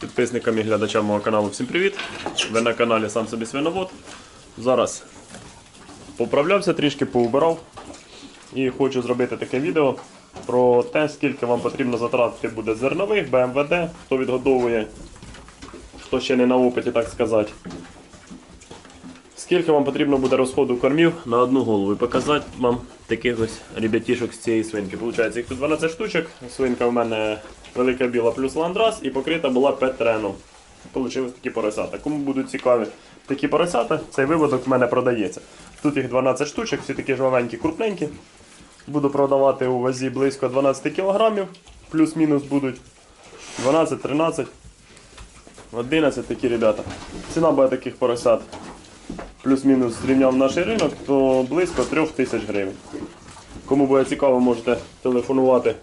Підписникам і глядачам мого каналу всім привіт. Ви на каналі Сам собі свиновод. Зараз поправлявся трішки, поубирав і хочу зробити таке відео про те, скільки вам потрібно затратити буде зернових, БМВД, хто відгодовує, хто ще не на опиті, так сказати. Скільки вам потрібно буде розходу кормів на одну голову і показати вам таких ось ребятішок з цієї свинки. Получається, їх тут 12 штучок. Свинка в мене велика біла плюс ландрас і покрита була петреном. Получились такі поросята. Кому будуть цікаві такі поросята, цей виводок в мене продається. Тут їх 12 штучок, всі такі жовенькі, крупненькі. Буду продавати у вазі близько 12 кг, плюс-мінус будуть 12-13. 11 такі ребята. Ціна буде таких поросят плюс-мінус зрівняв наш ринок, то близько 3 тисяч гривень. Кому буде цікаво, можете телефонувати.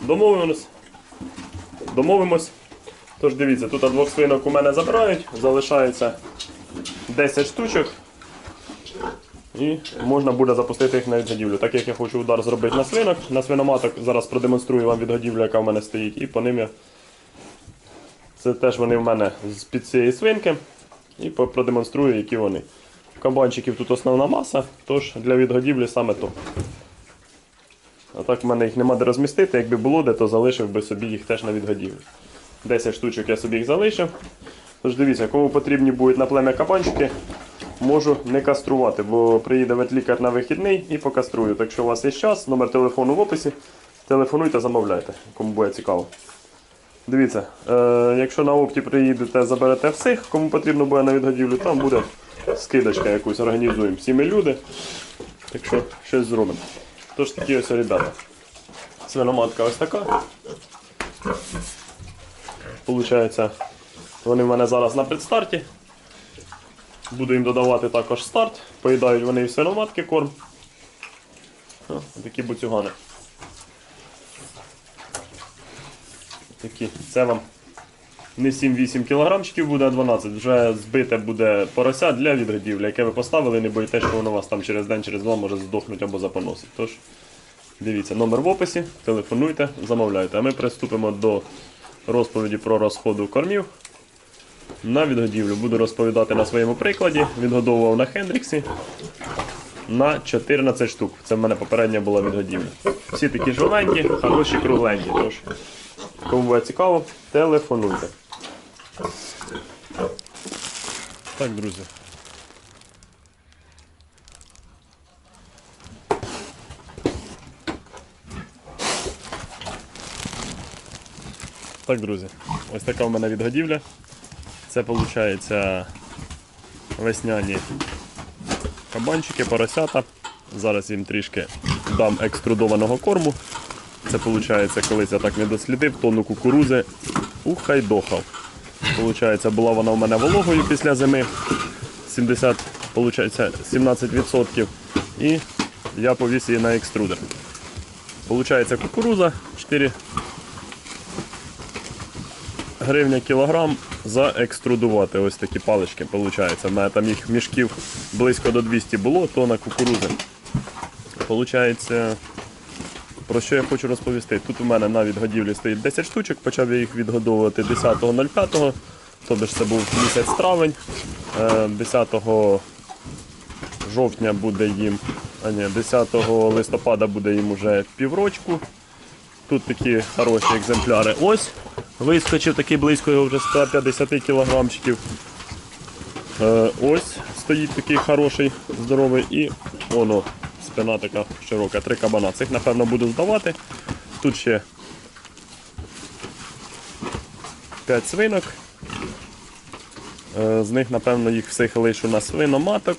Домовимось. Домовимось. Тож дивіться, тут двох свинок у мене забирають, залишається 10 штучок. І можна буде запустити їх на відгодівлю. Так як я хочу удар зробити на свинок, на свиноматок зараз продемонструю вам відгодівлю, яка в мене стоїть, і по ним я. Це теж вони в мене з під цієї свинки. І продемонструю, які вони. Кабанчиків тут основна маса, тож для відгодівлі саме то. А так в мене їх нема де розмістити. Якби було де, то залишив би собі їх теж на відгодівлю. 10 штучок я собі їх залишив. Тож дивіться, кому потрібні будуть на плем'я кабанчики, можу не каструвати, бо приїде ветлікар на вихідний і покаструю. Так що у вас є час, номер телефону в описі. Телефонуйте, замовляйте, кому буде цікаво. Дивіться, е, якщо на опті приїдете, заберете всіх, кому потрібно буде на відгодівлю, там буде скидочка якусь, організуємо. Всі ми люди. Так що щось зробимо. Тож такі ось ребята. Свиноматка ось така. Получається, вони в мене зараз на предстарті. Буду їм додавати також старт. Поїдають вони і свиноматки корм. О, такі буцюгани. Такі. Це вам не 7-8 кілограмчиків буде, а 12. Вже збите буде порося для відгодівлі, яке ви поставили, не боїте, що воно вас там через день, через два може здохнути або запоносить. Тож, дивіться, номер в описі, телефонуйте, замовляйте. А ми приступимо до розповіді про розходу кормів на відгодівлю. Буду розповідати на своєму прикладі. Відгодовував на Хендріксі на 14 штук. Це в мене попередня була відгодівля. Всі такі жовенькі, хороші, кругленькі. Тож, кому буде цікаво, телефонуйте. Так, друзі. Так, друзі, ось така в мене відгодівля. Це виходить весняні кабанчики, поросята. Зараз їм трішки дам екструдованого корму. Це виходить, колись я так не дослідив, тонну кукурузи ухайдохав. Получається, була вона у мене вологою після зими. 70, получається, 17%. І я повіз її на екструдер. Получається кукуруза 4 гривня кілограм заекструдувати. Ось такі палички. Получається. У мене там їх мішків близько до 200 було, тонна кукурузи. Получається, про що я хочу розповісти? Тут у мене на відгодівлі стоїть 10 штучок, почав я їх відгодовувати 10.05, тобто це був місяць травень. Е, 10 жовтня буде їм, а ні, 10 листопада буде їм уже піврочку. Тут такі хороші екземпляри. Ось вискочив такий близько його вже 150 кілограмчиків. Е, ось стоїть такий хороший, здоровий і воно, спина така широка, три кабана. Цих напевно буду здавати. Тут ще 5 свинок. Е, З них, напевно, їх всіх лишу на свиноматок.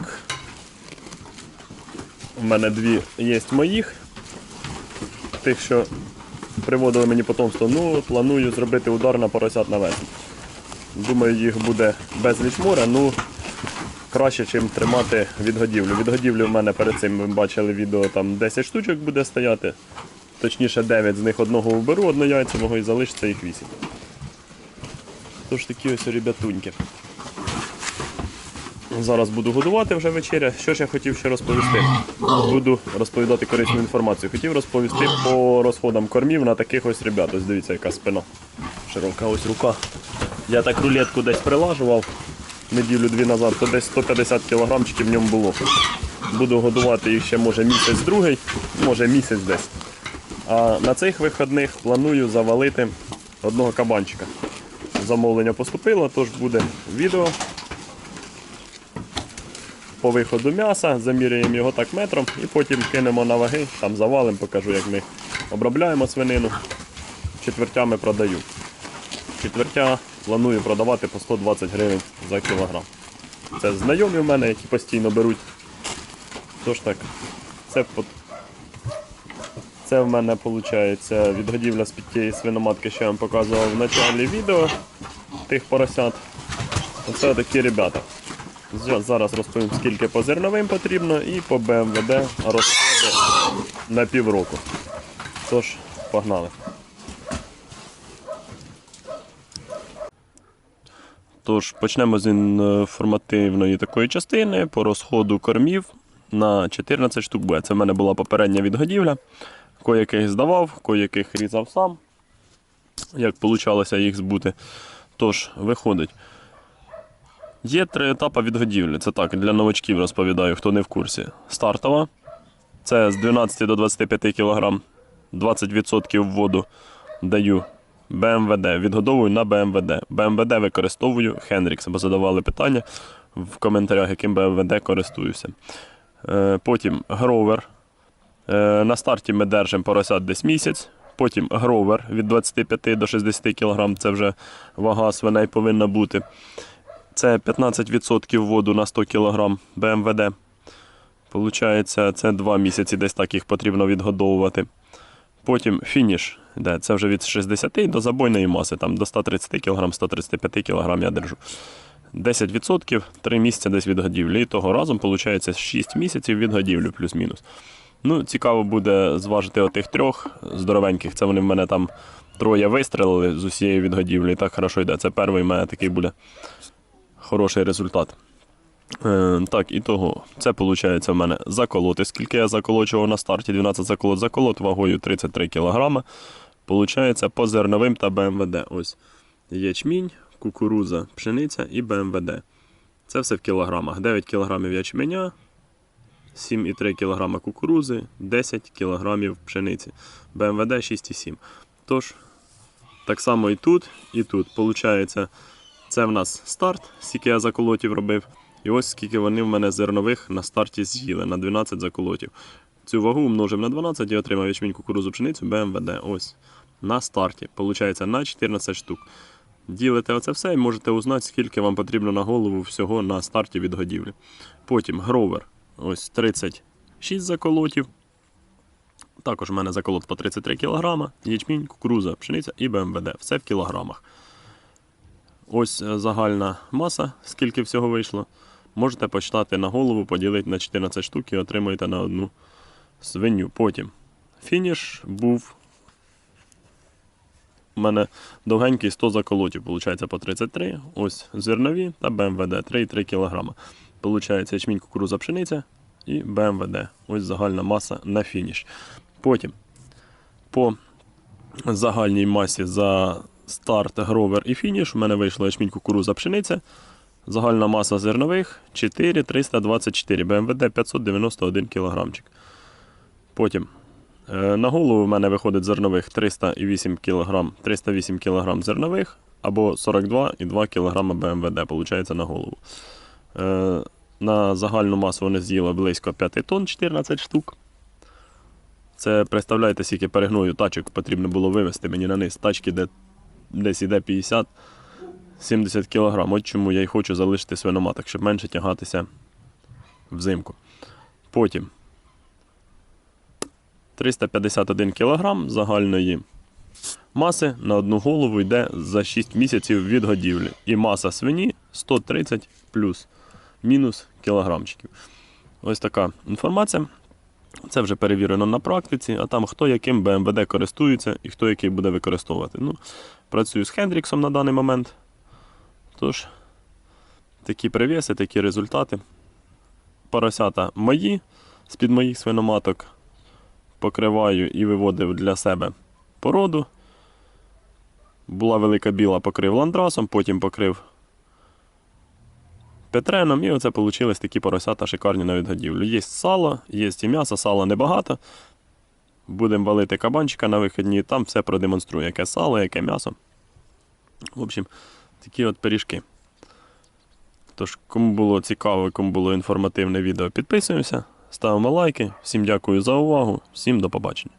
У мене дві є моїх. Тих, що приводили мені потомство, ну планую зробити удар на поросят на весну. Думаю, їх буде безліч моря, ну краще, ніж тримати відгодівлю. Відгодівлю в мене перед цим ви бачили відео, там 10 штучок буде стояти. Точніше 9 з них одного вберу, однояйцевого і залишиться їх 8. Тож такі ось ребятуньки. Зараз буду годувати вже вечеря. Що ж я хотів ще розповісти? Буду розповідати корисну інформацію. Хотів розповісти по розходам кормів на таких ось ребят. Ось дивіться, яка спина. Широка ось рука. Я так рулетку десь прилажував неділю-дві назад, то десь 150 кілограмчиків в ньому було. Буду годувати їх ще може місяць-другий, може місяць десь. А на цих виходних планую завалити одного кабанчика. Замовлення поступило, тож буде відео по виходу м'яса, заміряємо його так метром і потім кинемо на ваги, там завалимо, покажу, як ми обробляємо свинину. Четвертями продаю. Четвертя планую продавати по 120 гривень за кілограм. Це знайомі в мене, які постійно беруть. Тож так, це, це в мене виходить відгодівля з під тієї свиноматки, що я вам показував в началі відео тих поросят. Оце такі ребята. Зараз розповім, скільки по зерновим потрібно і по БМВД розходи на півроку. Тож, погнали. Тож почнемо з інформативної такої частини по розходу кормів на 14 штук буде. Це в мене була попередня відгодівля. Кояких здавав, кояких різав сам. Як вийшло їх збути. Тож, виходить. Є три етапи відгодівлі. Це так, для новачків розповідаю, хто не в курсі. Стартова. Це з 12 до 25 кг 20% воду даю БМВД. Відгодовую на БМВД. БМВД використовую Хенрікс, бо задавали питання в коментарях, яким БМВД користуюся. Е, Потім гровер. Е, На старті ми держимо поросят десь місяць. Потім гровер від 25 до 60 кг. Це вже вага свиней повинна бути. Це 15% воду на 100 кг БМВД. Получається, це 2 місяці, десь так їх потрібно відгодовувати. Потім фініш. Де? Це вже від 60 до забойної маси, там до 130 кг, 135 кг я держу. 10% 3 місяці десь відгодівлі. І того разом виходить 6 місяців відгодівлі плюс-мінус. Ну, цікаво буде зважити отих трьох здоровеньких. Це вони в мене там троє вистрелили з усієї відгодівлі. Так хорошо йде. Це перший в мене такий буде хороший результат. Е, так, і того. Це виходить в мене заколоти. Скільки я заколочував на старті, 12 заколот заколот вагою 33 кг. Получається по зерновим та БМВД. Ось ячмінь, кукуруза, пшениця і БМВД. Це все в кілограмах. 9 кг ячменя, 7,3 кг кукурузи, 10 кг пшениці. БМВД 6,7. Тож, так само і тут, і тут. Получається, це в нас старт, скільки я заколотів робив. І ось скільки вони в мене зернових на старті з'їли на 12 заколотів. Цю вагу умножив на 12 і отримав ячмінь кукурузу пшеницю БМВД. Ось. На старті. Получається на 14 штук. Ділите оце все і можете узнати, скільки вам потрібно на голову всього на старті від годівлі. Потім гровер. Ось 36 заколотів. Також у мене заколот по 33 кг, ячмінь, кукуруза, пшениця і БМВД. Все в кілограмах. Ось е, загальна маса, скільки всього вийшло. Можете почитати на голову, поділити на 14 штук і отримаєте на одну свиню. Потім фініш був. У мене довгенький 100 заколотів, виходить по 33. Ось зернові та БМВД 3,3 кг. Получається ячмінь, кукуруза, пшениця і БМВД. Ось загальна маса на фініш. Потім по загальній масі за старт, гровер і фініш. У мене вийшло ячмінь, кукуруза, пшениця. Загальна маса зернових 4,324, БМВД 591 кг. Потім е, на голову в мене виходить зернових 308 кг, 308 кг зернових або 42,2 кг БМВД, виходить на голову. Е, На загальну масу вони з'їли близько 5 тонн, 14 штук. Це представляєте, скільки перегною тачок потрібно було вивезти мені на низ. Тачки, де десь іде 50 70 кг. От чому я й хочу залишити свиноматок, щоб менше тягатися взимку. Потім 351 кг загальної маси на одну голову йде за 6 місяців від годівлі. І маса свині 130 плюс мінус кілограмчиків. Ось така інформація. Це вже перевірено на практиці, а там хто яким БМВД користується і хто який буде використовувати. Ну, працюю з Хендріксом на даний момент. Тож, такі привіси, такі результати. Поросята мої з-під моїх свиноматок. Покриваю і виводив для себе породу. Була велика біла, покрив ландрасом, потім покрив петреном, і оце вийшли такі поросята шикарні на відгодівлю. Є сало, є і м'ясо, сала небагато. Будемо валити кабанчика на вихідні, там все продемонструю, яке сало, яке м'ясо. В общем, такі от пиріжки. Тож, кому було цікаво, кому було інформативне відео, підписуємося, ставимо лайки. Всім дякую за увагу, всім до побачення.